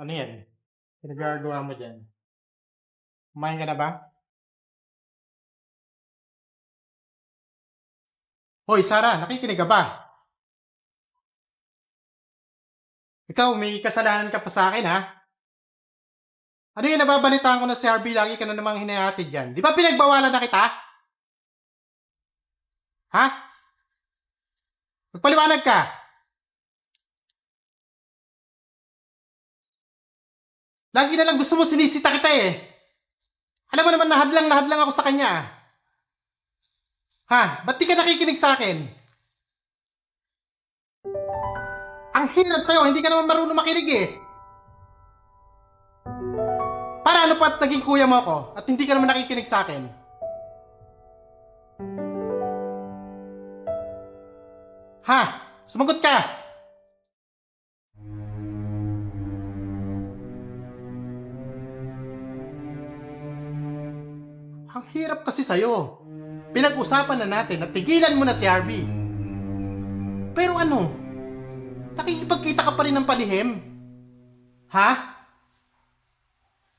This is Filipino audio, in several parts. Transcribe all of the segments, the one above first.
Ano yan? Pinagagawa mo dyan? Kumain ka na ba? Hoy, Sara, nakikinig ka ba? Ikaw, may kasalanan ka pa sa akin, ha? Ano yung nababalitaan ko na si RB lagi ka na namang hinahatid dyan? Di ba pinagbawalan na kita? Ha? Magpaliwanag ka! Lagi na lang gusto mo sinisita kita eh. Alam mo naman nahadlang nahadlang ako sa kanya. Ha? Ba't di ka nakikinig sa akin? Ang hirap sa'yo, hindi ka naman marunong makinig eh. Para ano pa at naging kuya mo ako at hindi ka naman nakikinig sa akin? Ha? Sumagot ka! Kasi sa'yo. Pinag-usapan na natin na tigilan mo na si Harvey. Pero ano? Nakikipagkita ka pa rin ng palihim? Ha?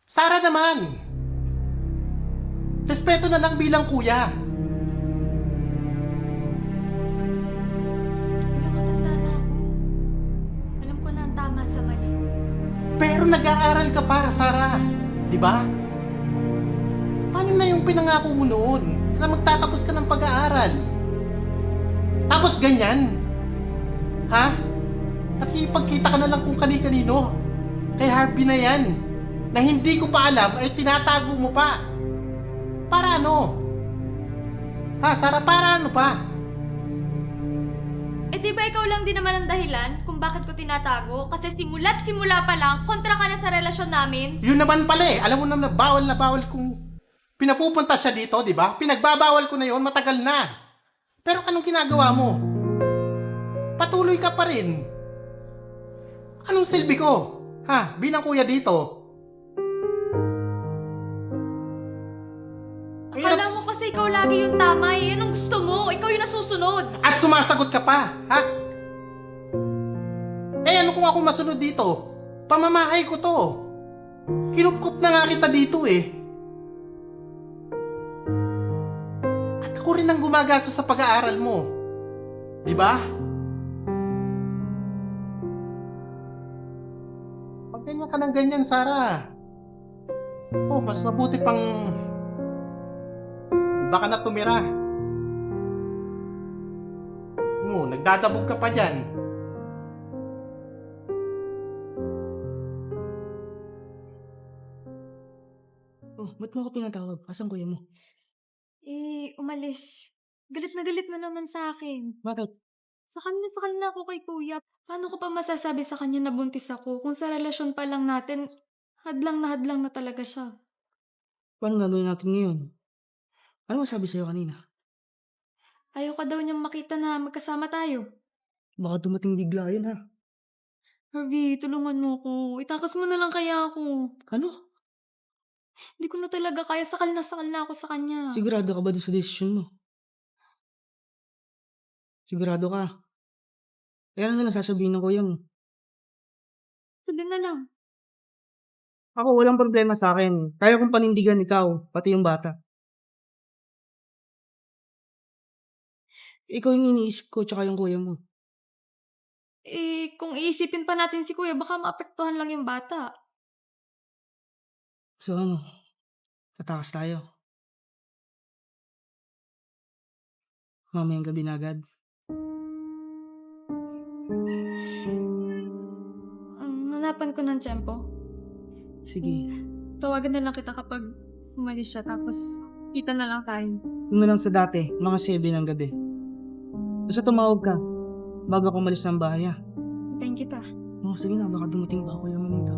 Sara naman! Respeto na lang bilang kuya. Kuya, matanda na ako. Alam ko na ang tama sa mali. Pero nag-aaral ka pa, Sara. Di ba? Paano na yung pinangako mo noon? Na magtatapos ka ng pag-aaral. Tapos ganyan? Ha? Nakikipagkita ka na lang kung kani-kanino. Kay Harvey na yan. Na hindi ko pa alam ay tinatago mo pa. Para ano? Ha, Sara, para ano pa? Eh di ba ikaw lang din naman ang dahilan kung bakit ko tinatago? Kasi simula't simula pa lang, kontra ka na sa relasyon namin. Yun naman pala eh. Alam mo naman na bawal na bawal kung pinapupunta siya dito, di ba? Pinagbabawal ko na yon matagal na. Pero anong ginagawa mo? Patuloy ka pa rin. Anong silbi ko? Ha? Bilang kuya dito. Akala mo kasi ikaw lagi yung tama eh. Yan ang gusto mo. Ikaw yung nasusunod. At sumasagot ka pa, ha? Eh ano kung ako masunod dito? Pamamahay ko to. Kinupkup na nga kita dito eh. Rin ang gumagastos sa pag-aaral mo. Di ba? Pag ganyan ka ng ganyan, Sara. Oh, mas mabuti pang baka na tumira. Mo, nagdadabog ka pa dyan. Oh, ba't mo ako pinatawag? Asan kuya mo? Eh, umalis. Galit na galit na naman sa akin. Bakit? Sa kanya, sa kanya ako kay kuya. Paano ko pa masasabi sa kanya na buntis ako kung sa relasyon pa lang natin, hadlang na hadlang na talaga siya. Paano gagawin natin ngayon? Ano masabi sa'yo kanina? Ayaw ka daw niyang makita na magkasama tayo. Baka dumating bigla yun ha. Harvey, tulungan mo ko. Itakas mo na lang kaya ako. Ano? Hindi ko na talaga kaya. Sakal na sakal na ako sa kanya. Sigurado ka ba dun sa desisyon mo? Sigurado ka? Eh ano na lang sasabihin ng kuya mo? Din na lang. Ako walang problema sa akin. Kaya kong panindigan ikaw, pati yung bata. Ikaw yung iniisip ko, tsaka yung kuya mo. Eh, kung iisipin pa natin si kuya, baka maapektuhan lang yung bata. So ano? Tatakas tayo. Mamayang gabi na agad. Um, nanapan ko ng tiyempo. Sige. Tawagan na lang kita kapag umalis siya. Tapos, Kita na lang tayo. Yun na lang sa dati, mga 7 ng gabi. Basta tumawag ka, bago ako umalis ng bahay ah. Hintayin kita. Oh, sige na, baka dumating pa ako yung dito.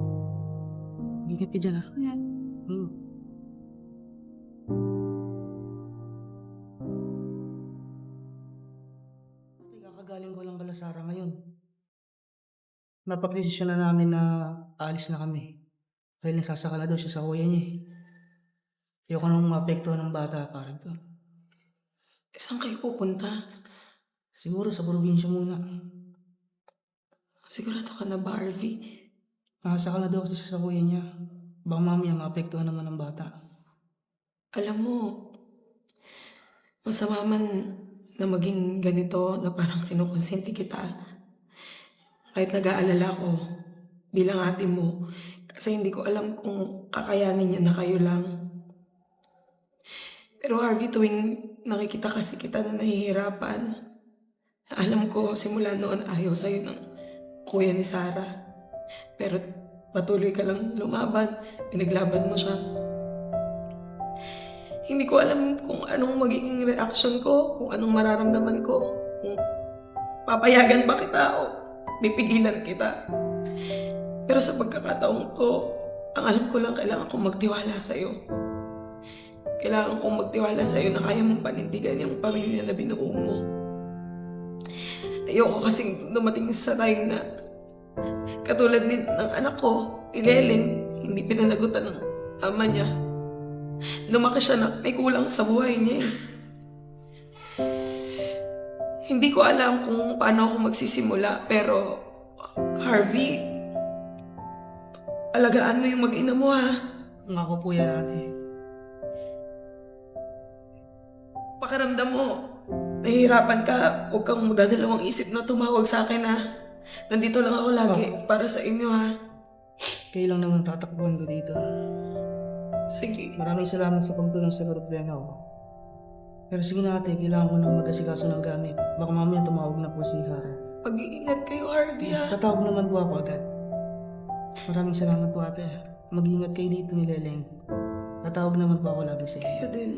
Ingat ka dyan ah. Yan. Hmm. Kakagaling ko lang kala Sara ngayon. Napag-desisyon na namin na aalis na kami. Dahil nasasaka na daw siya sa kuya niya eh. Ayoko nang maapektuhan ng bata parang to. Eh, saan kayo pupunta? Siguro sa probinsya muna. Sigurado ka na ba, Harvey? Nakasaka na daw kasi siya sa kuya niya. Baka mamaya maapektuhan naman ng bata. Alam mo, masama man na maging ganito na parang kinukonsinti kita. Kahit nag-aalala ko bilang ate mo. Kasi hindi ko alam kung kakayanin niya na kayo lang. Pero Harvey, tuwing nakikita kasi kita na nahihirapan, alam ko simula noon ayaw sa'yo ng kuya ni Sarah. Pero patuloy ka lang lumaban, pinaglaban mo siya. Hindi ko alam kung anong magiging reaction ko, kung anong mararamdaman ko, papayagan ba kita o pipigilan kita. Pero sa pagkakataong to, ang alam ko lang kailangan kong magtiwala sa'yo. Kailangan kong magtiwala sa'yo na kaya mong panindigan yung pamilya na binuo mo. Ayoko kasing dumating sa time na katulad ni, ng anak ko, ni hindi pinanagutan ng ama niya. Lumaki siya na may kulang sa buhay niya eh. Hindi ko alam kung paano ako magsisimula, pero Harvey, alagaan mo yung mag-ina mo ha. Ngako po yan ate. Pakiramdam mo, nahihirapan ka, huwag kang magdadalawang isip na tumawag sa akin ha. Nandito lang ako lagi para sa inyo ha. Kayo lang naman tatakbuhan ko dito. Sige. Maraming salamat sa pagtulong sa problema ko. Pero sige na ate, kailangan ko nang mag-asikaso ng gamit. Baka mamaya tumawag na po si Hara. Pag-iingat kayo, Harvey ha. Tatawag naman po ako agad. Maraming salamat po ate. Mag-ingat kayo dito ni Leleng. Tatawag naman po ako lagi sa inyo. Kayo din.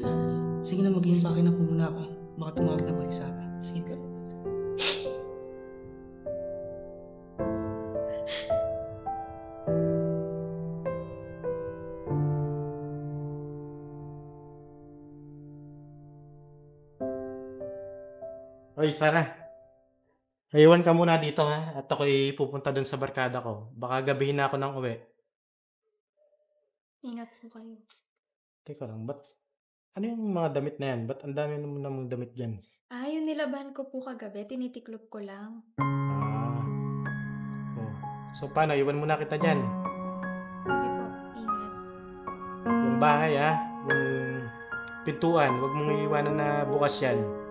Sige na, mag-iimpake na po muna ako. Baka tumawag na po si Sarah. Sige Hoy, Sara. Iwan ka muna dito ha. At ako'y pupunta dun sa barkada ko. Baka gabihin na ako ng uwi. Ingat po kayo. Teka lang, ba't... Ano yung mga damit na yan? Ba't ang dami naman namang damit dyan? Ah, yung nilabahan ko po kagabi, tinitiklop ko lang. Ah. Oh. So, paano? Iwan muna kita dyan. Sige po, ingat. Yung bahay ha. Yung pintuan. Huwag mong iiwanan na bukas yan.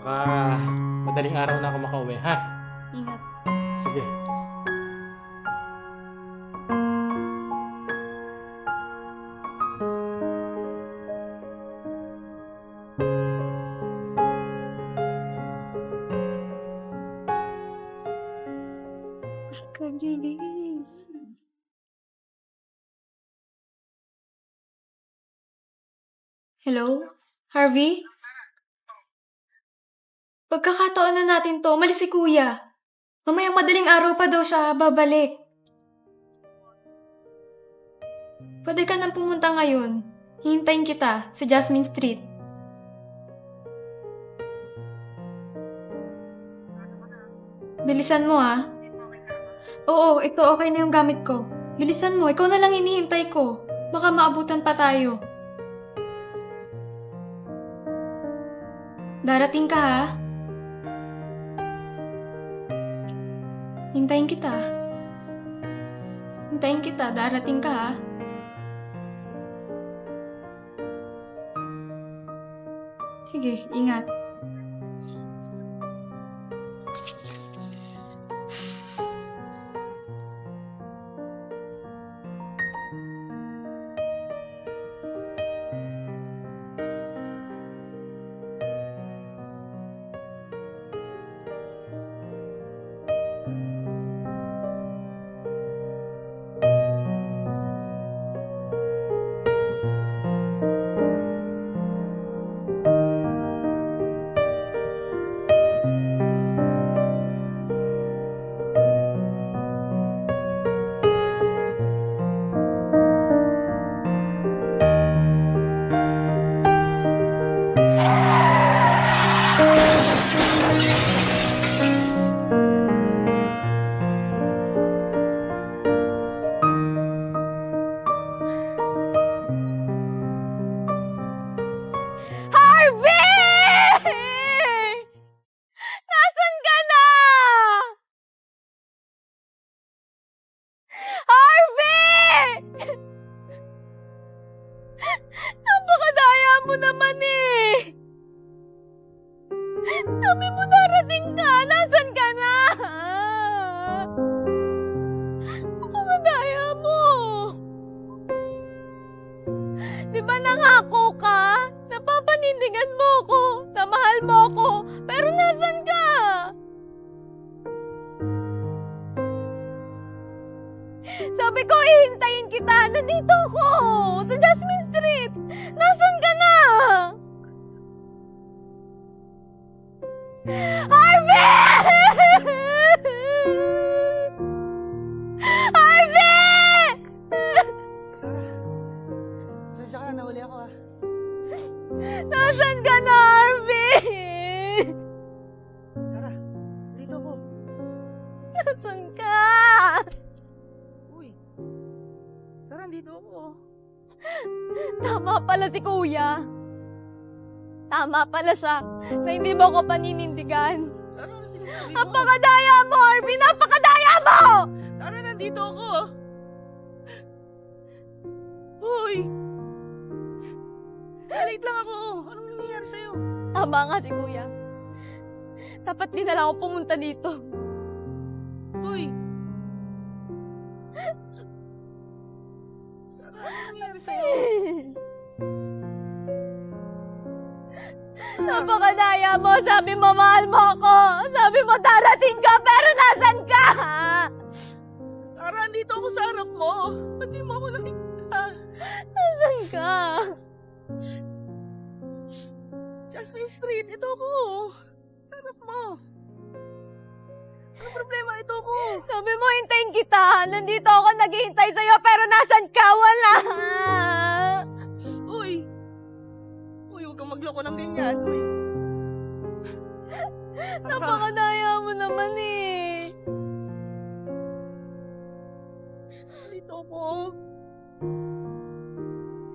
Baka madaling araw na ako makauwi, ha? Ingat. Sige. Kabilis. Hello? Harvey? Pagkakataon na natin to, malis si kuya. Mamayang madaling araw pa daw siya babalik. Pwede ka nang pumunta ngayon. Hihintayin kita sa Jasmine Street. Bilisan mo ah. Oo, ito okay na yung gamit ko. Bilisan mo, ikaw na lang hinihintay ko. Baka maabutan pa tayo. Darating ka ha? Hintayin kita. Hintayin kita, darating ka ha? Sige, ingat. Nangako ka? Napapaninindigan mo ko, na mahal mo ko, pero nasan ka? Sabi ko, ihintayin kita. Nandito ako, sa Jasmine Street. Nasan ka na? Harvey! Pala siya na hindi mo ko paninindigan. Ano sinasabi mo? Napakadaya mo, Harvey! Napakadaya mo! Sarah, nandito ako. Uy! Late lang ako. Anong nangyayari sa'yo? Tama nga si kuya. Dapat di na lang ako pumunta dito. Uy! Sarah, anong nangyayari sa'yo? Napakadaya mo! Sabi mo, mahal mo ako! Sabi mo, darating ka, pero nasan ka? Sarah, andito ako sa harap mo. Ba't di mo ako nakikita? Nasan ka? Jasmine Street, ito ako. Harap mo. Ano problema? Ito ako. Sabi mo, hintayin kita. Nandito ako naghihintay sa'yo, pero nasan ka? Wala! Magloko ng ganyan. Uy. Napakadaya mo naman eh. Dito ako.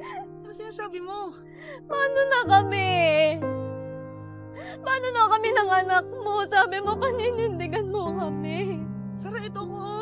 Ano sinasabi mo? Paano na kami? Paano na kami ng anak mo? Sabi mo, paninindigan mo kami. Sara, ito ko.